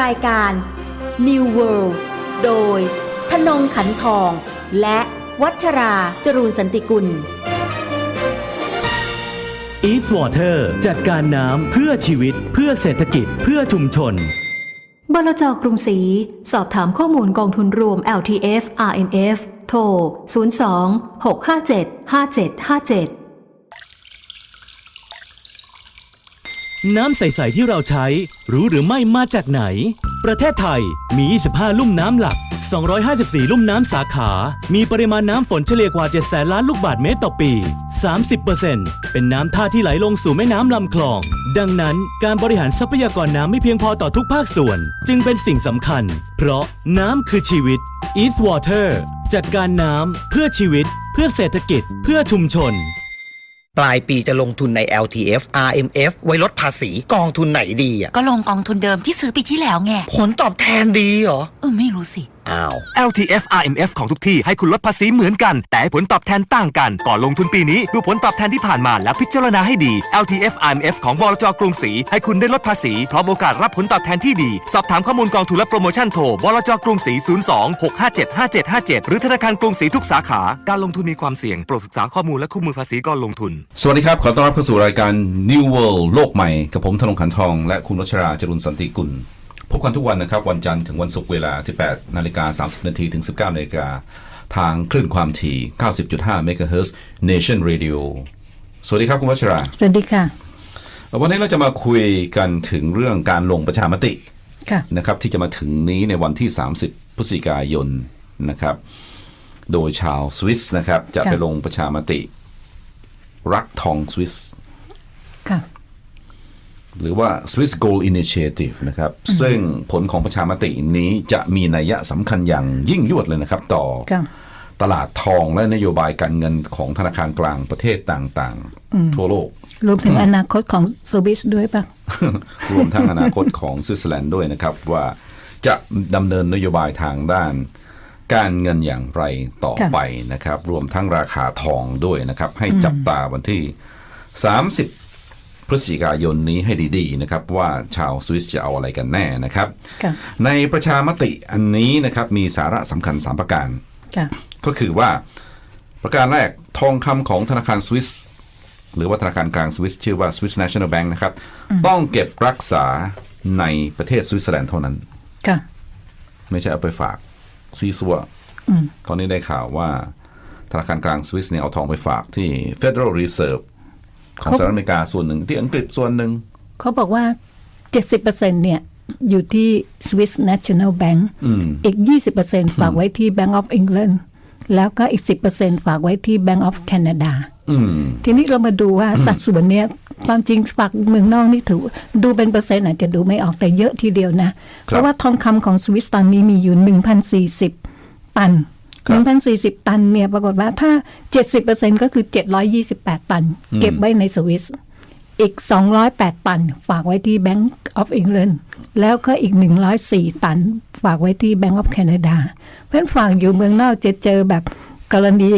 รายการ New World โดยธนงขันทอง และวัชราจรูนสันติกุล East Water จัดการน้ำเพื่อชีวิต เพื่อเศรษฐกิจ เพื่อชุมชน บลจกรุงศรีสอบถามข้อมูลกองทุนรวม LTF RMF โทร 02 657 5757 น้ำใส ๆ ที่เราใช้ รู้หรือไม่มาจากไหน ประเทศไทยมี 25 ลุ่มน้ำหลัก 254 ลุ่มน้ำสาขา มีปริมาณน้ำฝนเฉลี่ยกว่า 7 แสนล้านลูกบาศก์เมตรต่อปี 30%เป็นน้ำท่าที่ไหลลงสู่แม่น้ำลำคลอง ดังนั้นการบริหารทรัพยากรน้ำไม่เพียงพอต่อทุกภาคส่วน จึงเป็นสิ่งสำคัญ เพราะน้ำคือชีวิต East Water จัดการน้ำเพื่อชีวิต เพื่อเศรษฐกิจ เพื่อชุมชน ปลายปีจะลงทุนใน LTF RMF ไว้ลดภาษีกองทุนไหนดีอะ ก็ลงกองทุนเดิมที่ซื้อปีที่แล้วไง ผลตอบแทนดีเหรอ เออไม่รู้สิ อ้าว LTF RMF ของทุกที่ให้คุณลดภาษีเหมือนกัน แต่ให้ผลตอบแทนต่างกัน ก่อนลงทุนปีนี้ดูผลตอบแทนที่ผ่านมาและพิจารณาให้ดี LTF RMF ของบลจกรุงศรีให้คุณได้ลดภาษีพร้อมโอกาสรับผลตอบแทนที่ดี สอบถามข้อมูลกองทุนและโปรโมชั่นโทรบลจกรุงศรี 02 657 5757 หรือธนาคารกรุงศรีทุกสาขา การลงทุนมีความเสี่ยงโปรดศึกษาข้อมูลและคู่มือภาษีก่อนลงทุน สวัสดีครับ ขอต้อนรับเข้าสู่รายการ New World โลกใหม่ กับผมธนงขันทอง และคุณวัชราจรุนสันติกุล พบกันทุกวันนะครับ วันจันทร์ถึงวันศุกร์เวลา 18นาฬิกา30นาทีถึง 19นาฬิกาทางคลื่นความถี่ 90.5 MHz Nation Radio สวัสดีครับคุณวัชราสวัสดีค่ะ วันนี้เราจะมาคุยกันถึงเรื่องการลงประชามติค่ะนะครับที่จะมาถึงนี้ในวันที่ 30 พฤศจิกายนนะครับ โดยชาวสวิสนะครับ จะค่ะไปลงประชามติ รักทองสวิสค่ะ หรือว่า Swiss Gold Initiative นะครับ ซึ่งผลของประชามตินี้จะมีนัยยะสำคัญอย่างยิ่งยวดเลยนะครับ ต่อค่ะตลาดทองและนโยบายการเงินของธนาคารกลางประเทศต่างๆ ทั่วโลก รวมถึงอนาคตของสวิสด้วยปะรวมทั้งอนาคตของสวิตเซอร์แลนด์ด้วยนะครับ ว่าจะดำเนินนโยบายทางด้านการเงินอย่างไรต่อค่ะไปนะครับ รวมทั้งราคาทองด้วยนะครับ ให้จับตาวันที่ 30 พฤศจิกายนนี้ให้ดีๆนะครับว่าชาวสวิสจะเอาอะไรกันแน่นะครับค่ะในประชามติอันนี้นะครับมีสาระสำคัญ3ประการค่ะก็คือว่าประการแรกทองคำของธนาคารสวิสหรือว่าธนาคารกลางสวิสชื่อว่า Swiss National Bank นะครับ ต้องเก็บรักษาในประเทศสวิตเซอร์แลนด์เท่านั้นค่ะไม่ใช่เอาไปฝากซีซัวตอนนี้ได้ข่าวว่าธนาคารกลางสวิสเนี่ยเอาทองไปฝากที่ Federal Reserve ของเขาสหรัฐอเมริกาส่วนหนึ่ง ที่อังกฤษส่วนหนึ่ง เขาบอกว่า 70%เนี่ย อยู่ที่ Swiss National Bank อีก 20%ฝากไว้ที่ Bank of England แล้วก็อีก 10%ฝากไว้ที่ Bank of Canada ทีนี้เรามาดูว่าสัดส่วนเนี้ยความจริงฝากเมืองนอกนี่ถือ ดูเป็นเปอร์เซ็นต์อาจจะดูไม่ออกแต่เยอะทีเดียวนะ เพราะว่าทองคำของสวิสตอนนี้มีอยู่ 1,040 ตัน ครับ1,040ตันเนี่ย ปรากฏว่าถ้า70%ก็คือ728ตัน เก็บไว้ในสวิสอีก 208 ตัน ฝากไว้ที่ Bank of England แล้วก็อีก 104 ตัน ฝากไว้ที่ Bank of Canada เพื่อนฝากอยู่เมืองนอกจะเจอแบบกรณี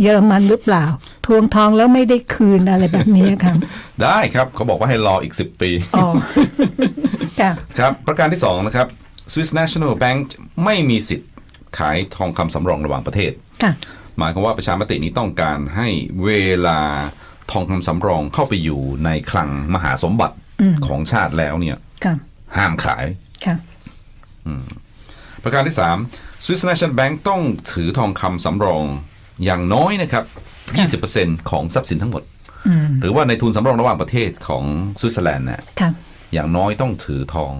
เยอรมันหรือเปล่า ทวงทองแล้วไม่ได้คืนอะไรแบบนี้ครับ ได้ครับเขาบอกว่าให้รออีก 10 ปีอ๋อค่ะครับ ประการที่ 2 นะครับ Swiss National Bank ไม่มีสิทธิ์ ขายทองคำสำรองระหว่างประเทศค่ะหมายความว่าประชามตินี้ต้องการให้เวลาทองคำสำรองเข้าไปอยู่ในคลังมหาสมบัติของชาติแล้วเนี่ยค่ะห้ามขายค่ะประการที่3 Swiss National Bank ต้องถือทองคำสำรองอย่างน้อยนะครับ 20%ของทรัพย์สินทั้งหมด หรือว่าในทุนสำรองระหว่างประเทศของสวิตเซอร์แลนด์น่ะค่ะอย่างน้อยต้องถือทอง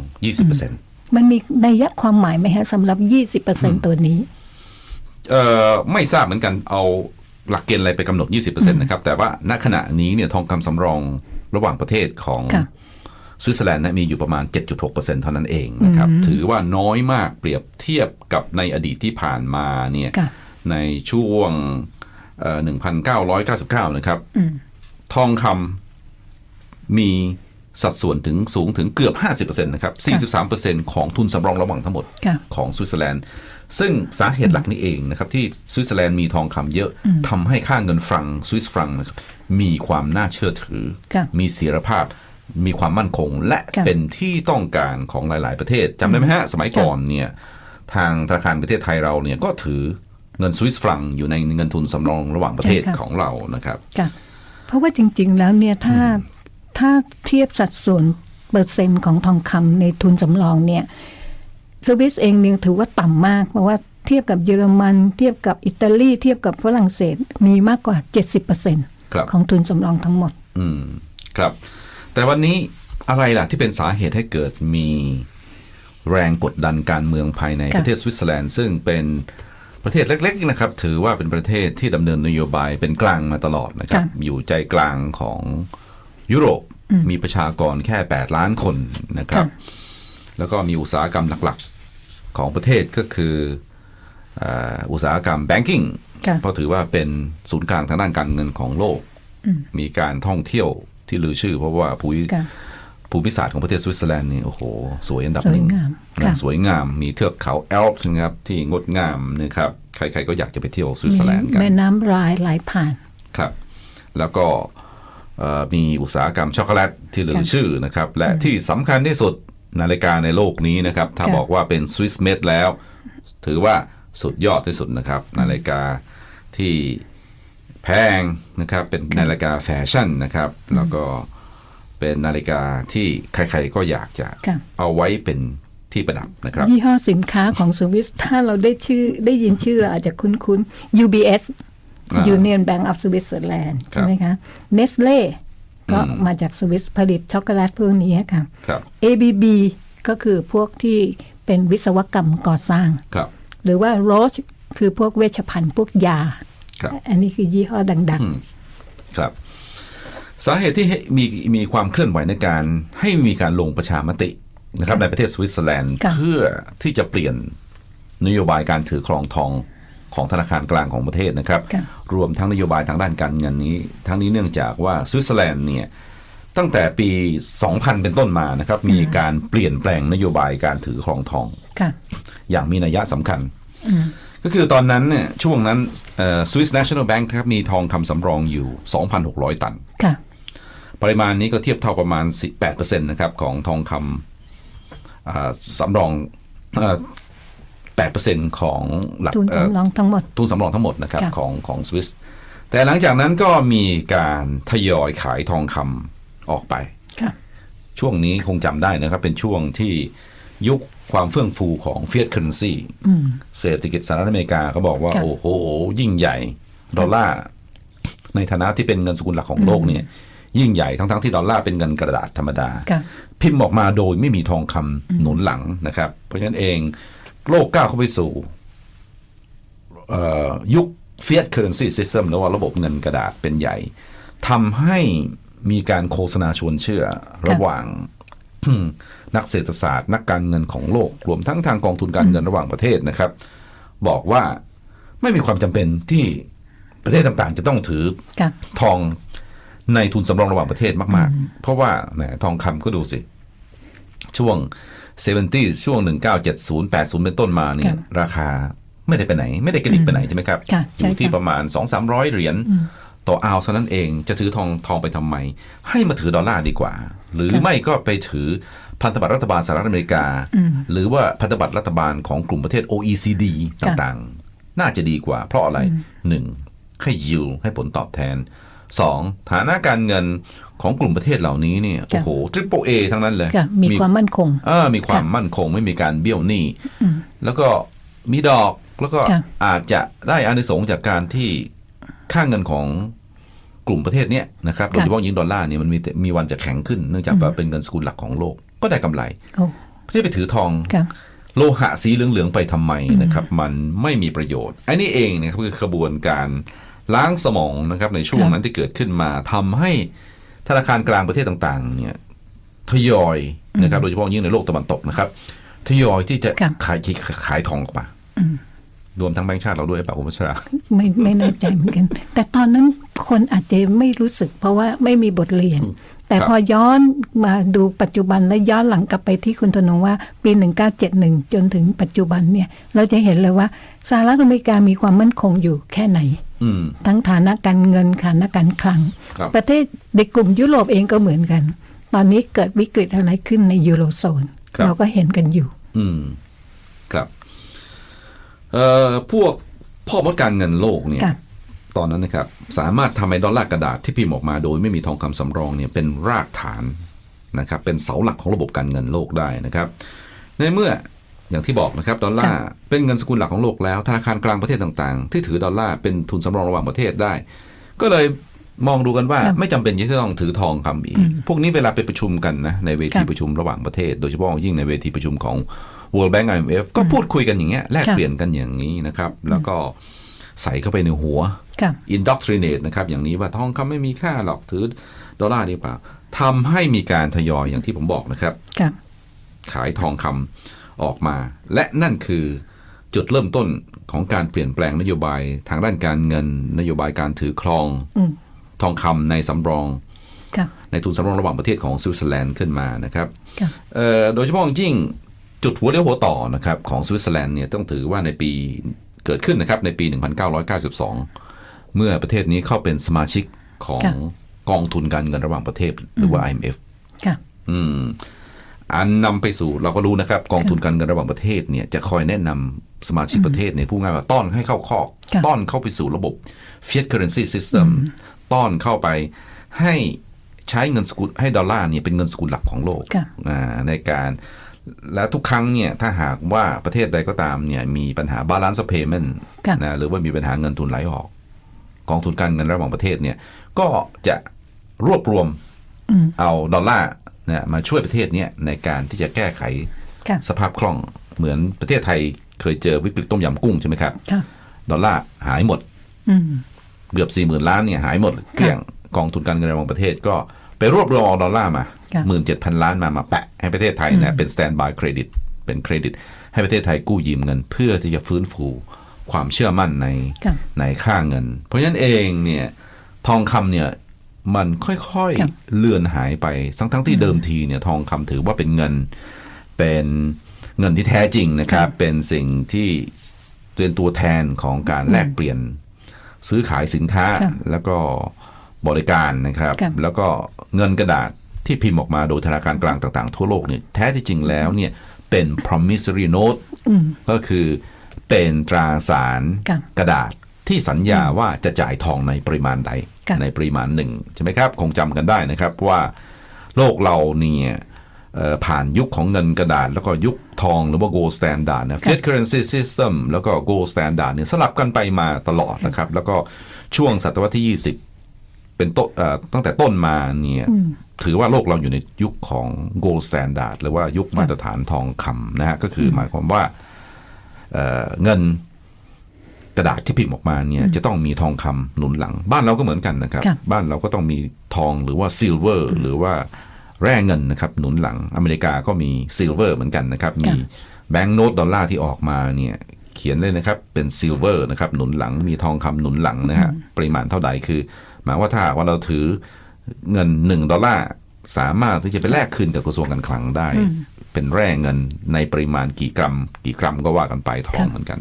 20% มันมีนัยยะความหมายไหมฮะสำหรับ 20%ตัวนี้ เอ่อไม่ทราบเหมือนกันเอาหลักเกณฑ์อะไรไปกำหนด 20%นะครับ แต่ว่าณขณะนี้เนี่ยทองคำสำรองระหว่างประเทศของค่ะ สวิตเซอร์แลนด์นะมีอยู่ประมาณ 7.6%เท่านั้นเองนะครับ ถือว่าน้อยมากเปรียบเทียบกับในอดีตที่ผ่านมาเนี่ยค่ะ ในช่วงเอ่อ1,999 นะครับ ทองคำมี สัดส่วนถึงสูงถึงเกือบ 50%นะครับ43%ของทุนสำรองระหว่างทั้งหมดค่ะของสวิตเซอร์แลนด์ ซึ่งสาเหตุหลักนี้เองนะครับ ที่สวิตเซอร์แลนด์มีทองคำเยอะทำให้ค่าเงินฟรังสวิสฟรังนะครับมีความน่าเชื่อถือค่ะมีเสถียรภาพมีความมั่นคงและค่ะเป็นที่ต้องการของหลาย ๆ ประเทศจำได้ไหมฮะ สมัยก่อนเนี่ยทางธนาคารประเทศไทยเราเนี่ยก็ถือเงินสวิสฟรังอยู่ในเงินทุนสำรองระหว่างประเทศใช่ค่ะของเรานะครับค่ะเพราะว่าจริง ๆ แล้วเนี่ยถ้า ถ้าเทียบสัดส่วนเปอร์เซ็นต์ของทองคำในทุนสำรองเนี่ยสวิสเองเนี่ยถือว่าต่ำมาก เพราะว่าเทียบกับเยอรมัน เทียบกับอิตาลี เทียบกับฝรั่งเศสมีมากกว่า 70%ครับของทุนสำรองทั้งหมด อืมครับ แต่วันนี้อะไรล่ะที่เป็นสาเหตุให้เกิดมีแรงกดดันการเมืองภายในค่ะประเทศสวิตเซอร์แลนด์ซึ่งเป็นประเทศเล็กๆนะครับ ถือว่าเป็นประเทศที่ดำเนินนโยบายเป็นกลางมาตลอดนะครับ อยู่ใจกลางของ ยุโรปมีประชากรแค่ 8 ล้านคนนะครับ แล้วก็มีอุตสาหกรรมหลักๆของประเทศก็คือเอ่ออุตสาหกรรมแบงกิ้งค่ะเพราะถือว่าเป็นศูนย์กลางทางด้านการเงินของโลก มีการท่องเที่ยวที่ลือชื่อ เพราะว่าภูมิค่ะภูมิศาสตร์ของประเทศสวิตเซอร์แลนด์นี่โอ้โห สวยอันดับสวยหนึ่งงามนะค่ะสวยงามมีเทือกเขาแอลป์นะครับที่งดงามนะครับใครๆก็อยากจะไปเที่ยวสวิตเซอร์แลนด์กันแม่น้ำรายไหลผ่านครับ แล้วก็เอ่อ มีอุตสาหกรรมช็อกโกแลตที่ลือชื่อนะครับ และที่สำคัญที่สุดนาฬิกาในโลกนี้นะครับ ถ้าค่ะบอกว่าเป็นสวิสเมดแล้ว ถือว่าสุดยอดที่สุดนะครับ นาฬิกาที่แพงนะครับเป็นนาฬิกาแฟชั่นนะครับ แล้วก็เป็นนาฬิกาที่ใครๆก็อยากจะค่ะเอาไว้เป็นที่ประดับนะครับยี่ห้อสินค้าของสวิสถ้าเราได้ชื่อได้ยินชื่อเราอาจจะคุ้นๆ UBS อ่า Union Bank of Switzerland ครับใช่ไหมคะ Nestle ก็มาจากสวิสผลิตช็อกโกแลตพวกนี้ค่ะครับ ABB ก็คือพวกที่เป็นวิศวกรรมก่อสร้างครับหรือว่า Roche คือพวกเวชภัณฑ์พวกยาครับอันนี้คือยี่ห้อดังครับ สาเหตุที่ให้มีมีความเคลื่อนไหวในการให้มีการลงประชามตินะครับในประเทศสวิตเซอร์แลนด์ค่ะเพื่อที่จะเปลี่ยนนโยบายการถือครองทอง ของธนาคารกลางของประเทศนะครับค่ะรวมทั้งนโยบายทางด้านการเงินนี้ ทั้งนี้เนื่องจากว่าสวิตเซอร์แลนด์เนี่ยตั้งแต่ปี 2000 เป็นต้นมานะครับ มีการเปลี่ยนแปลงนโยบายการถือครองทองๆค่ะอย่างมีนัยสำคัญ ก็คือตอนนั้นเนี่ยช่วงนั้นสวิส National Bank ครับมีทองคำสำรองอยู่ 2,600 ตันค่ะปปริมาณนี้ก็เทียบเท่าประมาณ18%นะครับ ของทองคำอ่าสำรองอ่า 8%ของหลักทุนเอ่อสำรองทั้งหมดทุนสำรองทั้งหมดนะครับค่ะของของสวิสแต่หลังจากนั้นก็มีการทยอยขายทองคำออกไปค่ะช่วงนี้คงจำได้นะครับ เป็นช่วงที่ยุคความเฟื่องฟูของเฟีย t เค r รนซีเศรษฐกิจสหรัฐอเมริกาเขาบอกว่าค่ะโอ้โห ยิ่งใหญ่ ดอลลาร์ในฐานะที่เป็นเงินสกุลหลักของโลกเนี่ย ยิ่งใหญ่ทั้งๆที่ดอลลาร์เป็นเงินกระดาษธรรมดาค่ะพิมพ์ออกมาโดยไม่มีทองคำหนุนหลังนะครับ เพราะฉะนั้นเอง โลกก้าวเข้าไปสู่เอ่อยุค fiat currency system หรือว่าระบบเงินกระดาษเป็นใหญ่ทำให้มีการโฆษณาชวนเชื่อระหว่างนักเศรษฐศาสตร์ นักการเงินของโลก รวมทั้งทางกองทุนการเงินระหว่างประเทศนะครับ บอกว่าไม่มีความจำเป็นที่ประเทศต่างๆ จะต้องถือค่ะทองในทุนสำรองระหว่างประเทศมาก ๆ เพราะว่าแหมทองคำก็ดูสิ ช่วง 70ช่วง 1970 80 เป็นต้นมาเนี่ยค่ะราคาไม่ได้ไปไหน ไม่ได้กระดิกไปไหนใช่ไหมครับค่ะอใช่ยู่ที่ค่ะประมาณ 2 3 0 0 เหรียญต่ออาวเท่านั้นเองจะถือทองทองไปทำไม ให้มาถือดอลลาร์ดีกว่า หรือไม่ก็ไปถือพันธบัตรรัฐบาลสหรัฐอเมริกา หรือว่าพันธบัตรรัฐบาลของกลุ่มประเทศ OECD ต่างๆ น่าจะดีกว่า เพราะอะไรหนึ่งให้ยิวให้ผลตอบแทนสองฐานะการเงิน ของกลุ่มประเทศเหล่านี้เนี่ยโอ้โหทริปเปิลเอทั้งนั้นเลยค่ะมีความมั่นคงเออมีความมั่นคงไม่มีการเบี้ยวหนี้แล้วก็มีดอกแล้วก็ค่ะอาจจะได้อานิสงส์จากการที่ค่าเงินของกลุ่มประเทศเนี้ยนะครับโดยเฉพาะยิ่งดอลลาร์เนี่ยมันมีมีวันจะแข็งขึ้นเนื่องจากว่าเป็นเงินสกุลหลักของโลกก็ได้กำไรโอ้ไม่ได้ไปถือทองค่ะโลหะสีเหลือง ๆ ไปทำไมนะครับ มันไม่มีประโยชน์ อันนี้เองนะครับคือขบวนการล้างสมองนะครับในช่วงครับนั้นที่เกิดขึ้นมาทำให้ ธนาคารกลางประเทศต่างๆ เนี่ยทยอยนะครับโดยเฉพาะยิ่งในโลกตะวันตกนะครับทยอยที่จะครับขายขายทองออกมารวมทั้งแบงก์ชาติเราด้วยหรือเปล่าคุณพัชราไม่ไม่แน่ใจเหมือนกัน แต่ตอนนั้นคนอาจจะไม่รู้สึก เพราะว่าไม่มีบทเรียน แต่ครับพอย้อนมาดูปัจจุบันและย้อนหลังกลับไปที่คุณธนงว่าปี 1971 จนถึงปัจจุบันเนี่ย เราจะเห็นเลยว่าสหรัฐอเมริกามีความมั่นคงอยู่แค่ไหนอืม ทั้งฐานะการเงินฐานะการคลังครับประเทศในกลุ่มยุโรปเองก็เหมือนกัน ตอนนี้เกิดวิกฤตอะไรขึ้นในยูโรโซนครับเราก็เห็นกันอยู่ อืมครับเอ่อพวกพ่อมดการเงินโลกเนี่ยครับตอนนั้นนะครับ สามารถทำให้ดอลลาร์กระดาษที่พิมพ์ออกมาโดยไม่มีทองคำสำรองเนี่ยเป็นรากฐานนะครับ เป็นเสาหลักของระบบการเงินโลกได้นะครับ ในเมื่อ อย่างที่บอกนะครับดอลลาร์เป็นเงินสกุลหลักของโลกแล้วธนาคารกลางประเทศต่างๆ ที่ถือดอลลาร์เป็นทุนสำรองระหว่างประเทศได้ ก็เลยมองดูกันว่าครับไม่จำเป็นที่จะต้องถือทองคำอีก พวกนี้เวลาไปประชุมกันนะในเวทีครับประชุมระหว่างประเทศ โดยเฉพาะอย่างยิ่งในเวทีประชุมของ World Bank IMF ก็พูดคุยกันอย่างเงี้ยแลกครับเปลี่ยนกันอย่างนี้นะครับ แล้วก็ใส่เข้าไปในหัวครับ indoctrinate นะครับ อย่างนี้ว่าทองคำไม่มีค่าหรอกถือดอลลาร์ดีเปล่าทำให้มีการทยอยอย่างที่ผมบอกนะครับครับขายทองคำ ออกมา และนั่นคือจุดเริ่มต้นของการเปลี่ยนแปลงนโยบายทางด้านการเงิน นโยบายการถือครองอืมทองคำในสำรองครับในทุนสำรองระหว่างประเทศของสวิตเซอร์แลนด์ขึ้นมานะครับครับเอ่อโดยเฉพาะอย่างยิ่งจุดหัวเรียวหัวต่อนะครับของสวิตเซอร์แลนด์เนี่ยต้องถือว่าในปีเกิดขึ้นนะครับในปี 1992 เมื่อประเทศนี้เข้าเป็นสมาชิกของครับกองทุนการเงินระหว่างประเทศหรือว่า IMF ครับอืม อันนำไปสู่เราก็รู้นะครับ กองทุนการเงินระหว่างประเทศเนี่ยจะคอยแนะนำสมาชิกประเทศเนี่ยผู้ง่ายว่าต้อนให้เข้าคอกครับต้อนเข้าไปสู่ระบบ fiat currency system ต้อนเข้าไปให้ใช้เงินสกุลให้ดอลลาร์เนี่ยเป็นเงินสกุลหลักของโลกครับอ่าในการและทุกครั้งเนี่ยถ้าหากว่าประเทศใดก็ตามเนี่ยมีปัญหา balance of payment ครับนะหรือว่ามีปัญหาเงินทุนไหลออก กองทุนการเงินระหว่างประเทศเนี่ยก็จะรวบรวมเอาดอลลาร์เนี่ยมาช่วยประเทศเนี้ในการที่จะแก้ไขครับสภาพคล่องเหมือนประเทศไทยเคยเจอวิกฤตต้มยำกุ้งใช่ไหมครับครับดอลลาร์หายหมดอืมเกือบสี่หมื่นล้านเนี่ยหายหมดเกลี้ยงกองทุนการเงินระหว่างประเทศก็ไปรวบรวมเอาดอลลาร์มาครับหมื่นเจ็ดพันล้านมามาแปะให้ประเทศไทยเนี่ยเป็น stand by credit เป็นเครดิต ให้ประเทศไทยกู้ยืมเงิน เพื่อที่จะฟื้นฟูความเชื่อมั่นในครับในค่าเงิน เพราะฉะนั้นเองเนี่ยทองคำเนี่ย มันค่อยครับๆเลือนหายไปทั้งทั้งๆที่เดิมทีเนี่ยทองคำถือว่าเป็นเงิน เป็นเงินที่แท้จริงนะครับ เป็นสิ่งที่เป็นตัวแทนของการแลกเปลี่ยน ซื้อขายสินค้าครับแล้วก็บริการนะครับครับ แล้วก็เงินกระดาษที่พิมพ์ออกมาโดยธนาคารกลางต่างๆ ทั่วโลกเนี่ยแท้ที่จริงแล้วเนี่ยเป็น promissory note ก็คือเป็นตราสารครับกระดาษ ที่สัญญาว่าจะจ่ายทองในปริมาณใดครับในปริมาณหนึ่งใช่ไหมครับ คงจำกันได้นะครับว่าโลกเราเนี่ยเอ่อผ่านยุคของเงินกระดาษ แล้วก็ยุคทองหรือว่า gold standard นะ fiat currency system แล้วก็ gold standard เนี่ยสลับกันไปมาตลอดนะครับ แล้วก็ช่วงศตวรรษที่ 20 เป็นต้นเอ่อตั้งแต่ต้นมาเนี่ยถือว่าโลกเราอยู่ในยุคของ gold standard หรือว่ายุคมาตรฐานทองคำนะฮะก็คือหมายความว่าเอ่อเงิน กระดาษที่พิมพ์ออกมาเนี่ยจะต้องมีทองคำหนุนหลัง บ้านเราก็เหมือนกันนะครับครับ บ้านเราก็ต้องมีทองหรือว่าซิลเวอร์หรือว่าแร่เงินนะครับหนุนหลังอเมริกาก็มีซิลเวอร์เหมือนกันนะครับมีแบงก์โนตดอลลาร์ที่ออกมาเนี่ยเขียนเลยนะครับเป็นซิลเวอร์นะครับหนุนหลังมีทองคำหนุนหลังนะฮะปริมาณเท่าใดคือ หมายว่าถ้าหากว่าเราถือเงินหนึ่งดอลลาร์สามารถที่จะไปแลกคืนกับกระทรวงการคลังได้ เป็นแร่เงินในปริมาณกี่กรัม กี่กรัมก็ว่ากันไปทองเหมือนกัน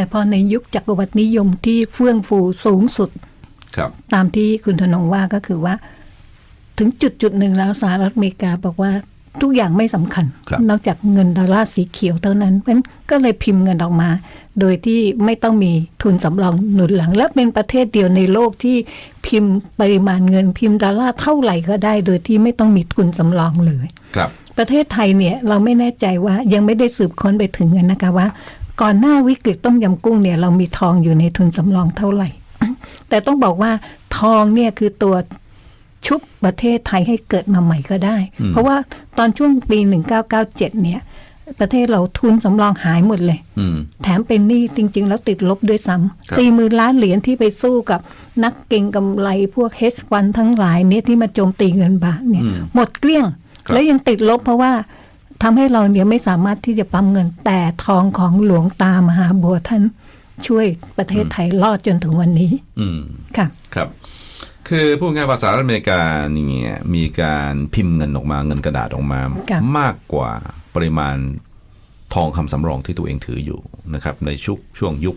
แต่พอในยุคจักรวรรดินิยมที่เฟื่องฟูสูงสุด ครับ ตามที่คุณธนงว่าก็คือว่า ถึงจุดจุดหนึ่งแล้วสหรัฐอเมริกาบอกว่าทุกอย่างไม่สำคัญ ครับนอกจากเงินดอลลาร์สีเขียวเท่านั้นเพราะฉะนั้นก็เลยพิมพ์เงินออกมา โดยที่ไม่ต้องมีทุนสำรองหนุนหลัง และเป็นประเทศเดียวในโลกที่พิมพ์ปริมาณเงินพิมพ์ดอลลาร์เท่าไหร่ก็ได้ โดยที่ไม่ต้องมีทุนสำรองเลย ครับ ประเทศไทยเนี่ยเราไม่แน่ใจว่ายังไม่ได้สืบค้นไปถึงกันนะคะว่า ก่อนหน้าวิกฤตต้มยำกุ้งเนี่ยเรามีทองอยู่ในทุนสำรองเท่าไหร่ แต่ต้องบอกว่าทองเนี่ยคือตัวชุบประเทศไทยให้เกิดมาใหม่ก็ได้ เพราะว่าตอนช่วงปี 1997 เนี่ย ประเทศเราทุนสำรองหายหมดเลยอืมแถมเป็นหนี้จริง ๆ แล้วติดลบด้วยซ้ครับำสี่หมื่นล้านเหรียญที่ไปสู้กับนักเก่งกำไรพวกเฮสฟันทั้งหลายเนี่ยที่มาโจมตีเงินบาทเนี่ย หมดเกลี้ยงครับแล้วยังติดลบเพราะว่า ทำให้เราเนี่ยไม่สามารถที่จะปั๊มเงิน แต่ทองของหลวงตามหาบัวท่านช่วยประเทศไทยรอดจนถึงวันนี้ อืมค่ะครับ คือพูดง่ายๆภาษาอเมริกาเนี่ยมีการพิมพ์เงินออกมาเงินกระดาษออกมาครับมากกว่าปริมาณทองคำสำรองที่ตัวเองถืออยู่นะครับ ในชุกช่วงยุค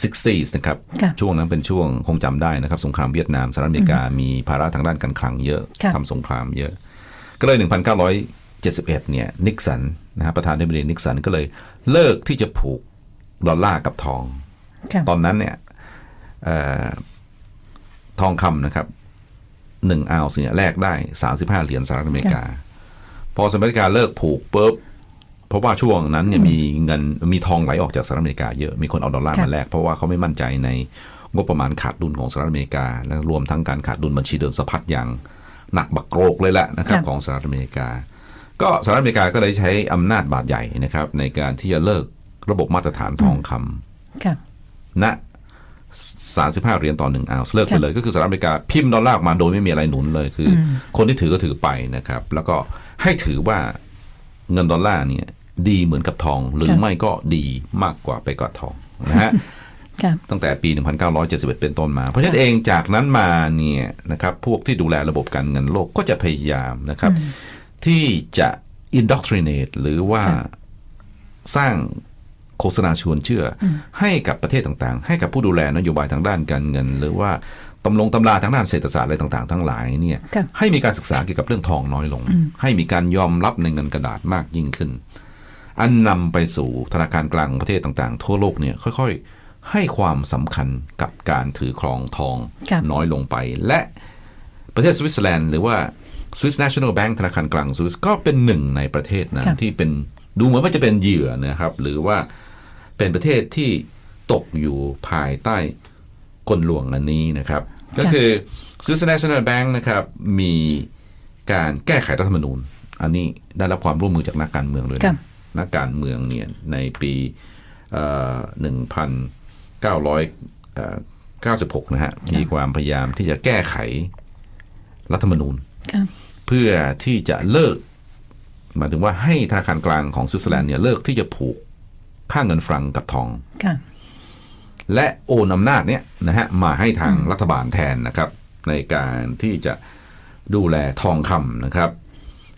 60s นะครับค่ะช่วงนั้นเป็นช่วงคงจำได้นะครับ สงครามเวียดนามสหรัฐอเมริกามีภาระทางด้านการคลังเยอะค่ะทำสงครามเยอะ ก็เลย 1971 เนี่ยนิกสันนะฮะประธานาธิบดีนิกสันก็เลยเลิกที่จะผูกดอลลาร์กับทองค่ะตอนนั้นเนี่ยเอ่อทองคำนะครับหนึ่งอาวส์เนี่ยแลกได้ 35 เหรียญสหรัฐอเมริกา พอสหรัฐอเมริกาเลิกผูกปุ๊บเพราะว่าช่วงนั้นเนี่ยมีเงินมีทองไหลออกจากสหรัฐอเมริกาเยอะมีคนเอาดอลลาร์ค่ะมาแลกเพราะว่าเขาไม่มั่นใจในงบประมาณขาดดุลของสหรัฐอเมริกา และรวมทั้งการขาดดุลบัญชีเดินสะพัดอย่างหนักบักโกรกเลยแหละนะครับของสหรัฐอเมริกา ก็สหรัฐอเมริกาก็เลยใช้อำนาจบาดใหญ่นะครับ ในการที่จะเลิกระบบมาตรฐานทองคำค่ะณ35เหรียญต่อหนึ่งออนซ์เลิกไปค่ะเลย ก็คือสหรัฐอเมริกาพิมพ์ดอลลาร์ออกมาโดยไม่มีอะไรหนุนเลยคืออคนที่ถือก็ถือไปนะครับ แล้วก็ให้ถือว่าเงินดอลลาร์เนี่ยดีเหมือนกับทอง หรือไม่ก็ดีมากกว่าไปกว่าทองนะฮะค่ะตั้งแต่ปี 1971 เป็นต้นมา เพราะฉะนั้นเองจากนั้นมาเนี่ยนะครับพวกที่ดูแลระบบการเงินโลกก็จะพยายามนะครับ ที่จะ indoctrinate หรือว่าค่ะสร้างโฆษณาชวนเชื่ออให้กับประเทศต่างๆ ให้กับผู้ดูแลนโยบายทางด้านการเงิน หรือว่าตำลงตำราทางด้านเศรษฐศาสตร์อะไรต่างๆ ทั้งหลายเนี่ยค่ะให้มีการศึกษาเกี่ยวกับเรื่องทองน้อยลง ให้มีการยอมรับในเงินกระดาษมากยิ่งขึ้น อันนำไปสู่ธนาคารกลางประเทศต่างๆ ทั่วโลกเนี่ยค่อยๆ ให้ความสำคัญกับการถือครองทองครับน้อยลงไป และประเทศสวิตเซอร์แลนด์หรือว่า Swiss National Bank ธนาคารกลางสวิสก็เป็นหนึ่งในประเทศนั้นครับที่เป็นดูเหมือนว่าจะเป็นเหยื่อนะครับ หรือว่าเป็นประเทศที่ตกอยู่ภายใต้กลลวงอันนี้นะครับ ก็คือ Swiss National Bank นะครับมีการแก้ไขรัฐธรรมนูญ อันนี้ได้รับความร่วมมือจากนักการเมืองด้วยครันะบนักการเมืองเนี่ยในปีหนึ่งพันเก้าร้อยเก้าสิบหกนะฮะมีความพยายามที่จะแก้ไขรัฐธรรมนูญค่ะ เพื่อที่จะเลิกหมายถึงว่าให้ธนาคารกลางของสวิตเซอร์แลนด์เนี่ยเลิกที่จะผูกค่าเงินฟรังกับทองค่ะและโอนอำนาจเนี่ยนะฮะมาให้ทางรัฐบาลแทนนะครับ ในการที่จะดูแลทองคำนะครับ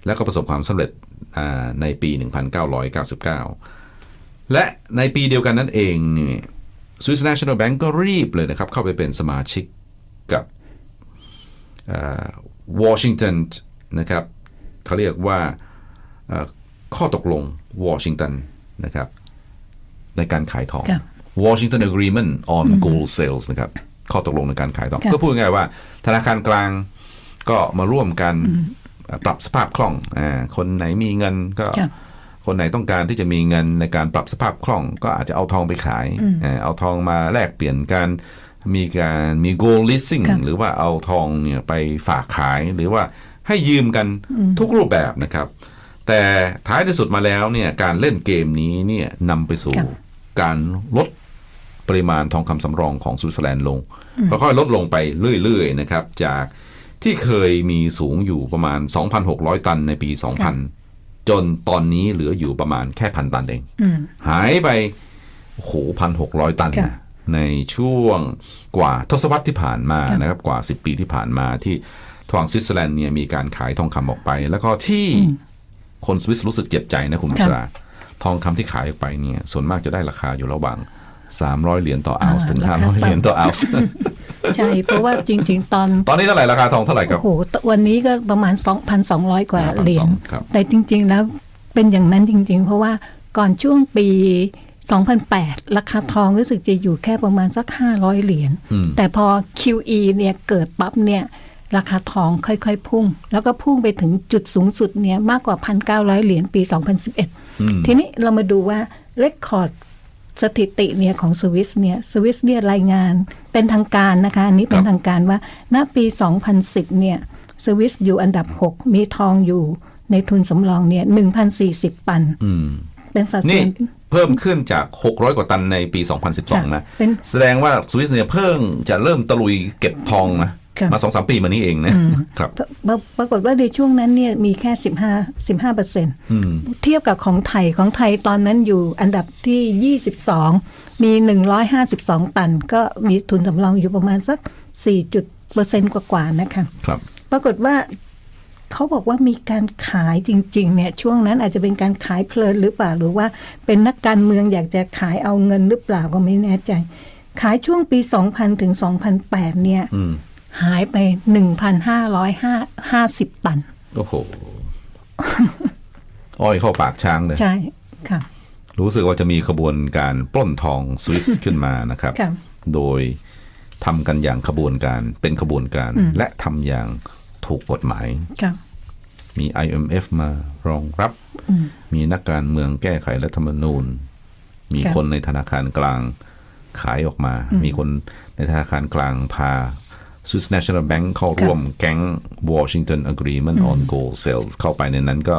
และก็ประสบความสำเร็จอ่าในปี 1999 และในปีเดียวกันนั่นเองนี่ Swiss National Bank ก็รีบเลยนะครับ เข้าไปเป็นสมาชิกกับวอชิงตั นนะครับเขาเรียกว่าเอ่อข้อตกลงวอชิงตันนะครับในการขายทองครับ Washington Agreement on Gold Sales นะครับข้อตกลงในการขายทองครับก็พูดง่ายๆว่า ธนาคารกลางก็มาร่วมกันเอ่อปรับสภาพคล่องอ่าคนไหนมีเงินก็ครับคนไหนต้องการที่จะมีเงินในการปรับสภาพคล่อง ก็อาจจะเอาทองไปขาย เอ่อเอาทองมาแลกเปลี่ยนกันมีการมี gold leasing ครับหรือว่าเอาทองเนี่ยไปฝากขายหรือว่า ให้ยืมกันทุกรูปแบบนะครับ แต่ท้ายที่สุดมาแล้วเนี่ยการเล่นเกมนี้เนี่ยนำไปสู่ครับการลดปริมาณทองคำสำรองของสวิตเซอร์แลนด์ลงค่อยๆลดลงไปเรื่อยๆนะครับ จากที่เคยมีสูงอยู่ประมาณ 2,600 ตันในปี 2000 จนตอนนี้เหลืออยู่ประมาณแค่พันตันเองอืมหายไปโอ้โหพันหกร้อยตันค่ะนะในช่วงกว่าทศวรรษที่ผ่านมาค่ะนะครับ กว่า 10 ปีที่ผ่านมาที่ ทางสวิตเซอร์แลนด์เนี่ยมีการขายทองคำออกไป แล้วก็ที่คนสวิสรู้สึกเจ็บใจนะคุณบุษราทองคำที่ขายออกไปเนี่ย ส่วนมากจะได้ราคาอยู่ระหว่าง300 เหรียญต่อออนซ์ถึงราคา500เหรียญต่อออนซ์ใช่ เพราะว่าจริง ๆ ตอน ตอนนี้เท่าไหร่ราคาทองเท่าไหร่ครับโอ้โหวันนี้ก็ประมาณ 2,200 กว่า1,200เหรียญครับแต่จริง ๆ แล้วเป็นอย่างนั้นจริง ๆ เพราะว่าก่อนช่วงปี 2008 ราคาทองรู้สึกจะอยู่แค่ประมาณสัก 500 เหรียญอืมแต่พอ QE เนี่ยเกิดปั๊บเนี่ย ราคาทองค่อยๆพุ่ง แล้วก็พุ่งไปถึงจุดสูงสุดเนี่ยมากกว่า 1,900 เหรียญปี 2011 ทีนี้เรามาดูว่าเรคคอร์ดสถิติเนี่ยของสวิสเนี่ยสวิสเนี่ยรายงานเป็นทางการนะคะอันนี้เป็นทางการว่าณปี 2010 เนี่ยสวิสอยู่อันดับ 6 มีทองอยู่ในทุนสำรองเนี่ย1,040ตันอืมเป็นสัดนี่ส่วนเพิ่มขึ้นจาก 600 กว่าตันในปี 2012 นะเป็นแสดงว่าสวิสเนี่ยเพิ่งจะเริ่มตะลุยเก็บทองนะค่ะ มาสองสามปีมานี้เองนะครับปรปรากฏว่าในช่วงนั้นเนี่ยมีแค่15 15เปอร์เซ็นต์อืมเทียบกับของไทยของไทยตอนนั้นอยู่อันดับที่22มี152ตัน ก็มีทุนสำรองอยู่ประมาณสัก4จุดเปอร์เซ็นต์กว่าๆนะคะครับ ปรากฏว่าเขาบอกว่ามีการขายจริง ๆ เนี่ย ช่วงนั้นอาจจะเป็นการขายเพลินหรือเปล่าหรือว่าเป็นนักการเมืองอยากจะขายเอาเงินหรือเปล่าก็ไม่แน่ใจ ขายช่วงปี 2000 ถึง 2008 เนี่ยอืม หายไป 1,550 ตัน โอ้โห อ้อยเข้าปากช้างเลย ใช่ ค่ะ รู้สึกว่าจะมีขบวนการปล้นทองสวิสขึ้นมานะครับค่ะโดยทำกันอย่างขบวนการเป็นขบวนการและทำอย่างถูกกฎหมายค่ะมี IMF มารองรับ มีนักการเมืองแก้ไขรัฐธรรมนูญ มีค่ะคนในธนาคารกลางขายออกมา มีคนในธนาคารกลางพา Swiss National Bank เข้าร่วมแก๊ง Washington Agreement on Gold Sales เข้าไปในนั้นก็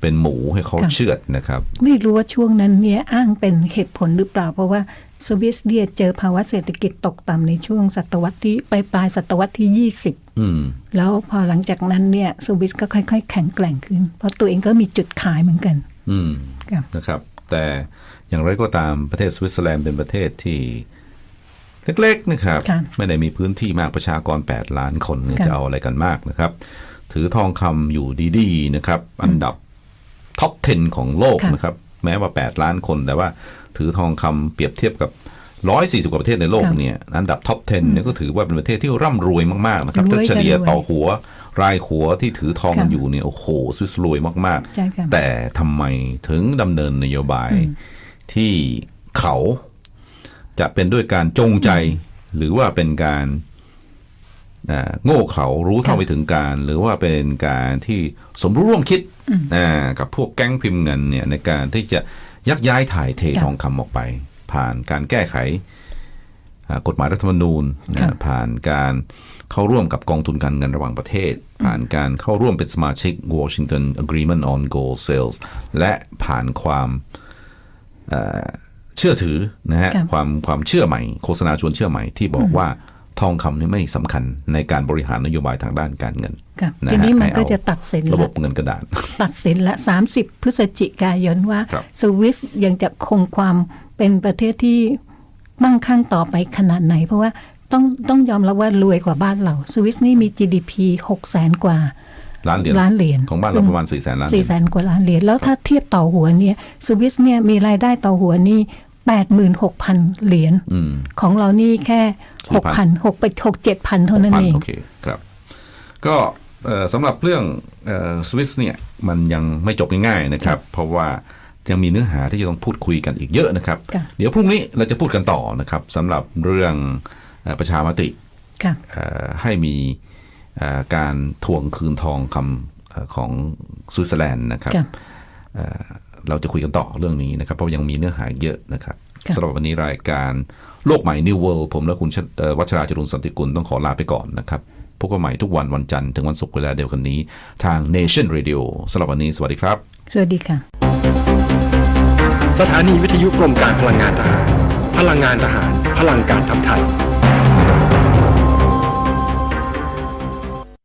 เป็นหมูให้เขาค่ะเชือดนะครับ ไม่รู้ว่าช่วงนั้นเนี่ยอ้างเป็นเหตุผลหรือเปล่า เพราะว่าสวิสเนี่ยเจอภาวะเศรษฐกิจตกต่ำในช่วงศตวรรษที่ปลายปลายศตวรรษที่ 20อืมแล้วพอหลังจากนั้นเนี่ยสวิสก็ค่อย ๆ แข็งแกร่งขึ้น เพราะตัวเองก็มีจุดขายเหมือนกันอืมค่ะนะครับ แต่อย่างไรก็ตามประเทศสวิตเซอร์แลนด์เป็นประเทศที่ เล็กๆนะครับค่ะไม่ได้มีพื้นที่มากประชากร 8 ล้านคนเนี่ยค่ะจะเอาอะไรกันมากนะครับ ถือทองคำอยู่ดีๆนะครับ อันดับท็อป 10 ของโลกค่ะนะครับ แม้ว่า 8 ล้านคนแต่ว่า ถือทองคำเปรียบเทียบกับ140กว่าประเทศในโลกค่ะเนี่ยอันดับท็อป 10เนี่ยก็ถือว่าเป็นประเทศที่ร่ำรวยมากๆนะครับรวยถ้าเฉลี่ยจะรวยต่อหัวรายหัวที่ถือทองกันค่ะอยู่เนี่ยโอ้โหสวิสรวยมากใช่ค่ะๆแต่ทำไมถึงดำเนินนโยบายที่เขา จะเป็นด้วยการจงใจ หรือว่าเป็นการอ่าโง่เขลารู้เท่าค่ะไม่ถึงการ หรือว่าเป็นการที่สมรู้ร่วมคิดอ่ากับพวกแก๊งพิมพ์เงินเนี่ยในการที่จะยักย้ายถ่ายเทค่ะทองคำออกไป ผ่านการแก้ไขอ่ากฎหมายรัฐธรรมนูญนะค่ะผ่านการเข้าร่วมกับกองทุนการเงินระหว่างประเทศ ผ่านการเข้าร่วมเป็นสมาชิก Washington Agreement on Gold Sales และผ่านความ เอ่อเชื่อถือนะฮะค่ะความความเชื่อใหม่ โฆษณาชวนเชื่อใหม่ที่บอกว่าทองคำนี่ไม่สำคัญในการบริหารนโยบายทางด้านการเงินค่ะนะทีฮะนี้มันให้ก็เอาจะตัดสินระบละบเงินกระดาษ ตัดสินละ 30 พฤศจิกายนว่าครับสวิสยังจะคงความเป็นประเทศที่มั่งคั่งต่อไปขนาดไหน เพราะว่าต้องต้องยอมรับว่ารวยกว่าบ้านเรา สวิสนี่มี GDP 6แสนกว่าล้านเหรียญล้านเหรียญของบ้านเราประมาณ4แสนล้านเหรีสี่ยญแสนกว่าล้านเหรียญแล้วถ้าเทียบต่อหัวเนี่ยสวิสเนี่ยมีรายได้ต่อหัวนี่ แปดหมื่นหกพันเหรียญอืม ของเรานี่แค่หกพันหกไปหกเจ็ดพันเท่านั้นเอง โอเคครับ ก็เอ่อสำหรับเรื่องสวิสเนี่ยมันยังไม่จบง่ายๆนะครับ เพราะว่ายังมีเนื้อหาที่จะต้องพูดคุยกันอีกเยอะนะครับ ค่ะ เดี๋ยวพรุ่งนี้เราจะพูดกันต่อนะครับสำหรับเรื่องเอ่อประชามติค่ะ เอ่อให้มีเอ่อการทวงคืนทองคำเอ่อของสวิตเซอร์แลนด์นะครับ ค่ะ เอ่อ เราจะคุยกันต่อเรื่องนี้นะครับ เพราะยังมีเนื้อหาเยอะนะครับค่ะสำหรับวันนี้รายการโลกใหม่ New World ผมและคุณชเอ่อวัชราจรุนสันติกุลต้องขอลาไปก่อนนะครับพบกันใหม่ทุกวันวันจันทร์ถึงวันศุกร์เวลาเดียวกันนี้ ทาง Nation Radio สำหรับวันนี้ สวัสดีครับ สวัสดีค่ะ สถานีวิทยุกรมการพลังงานทหาร พลังงานทหาร พลังการทำไทย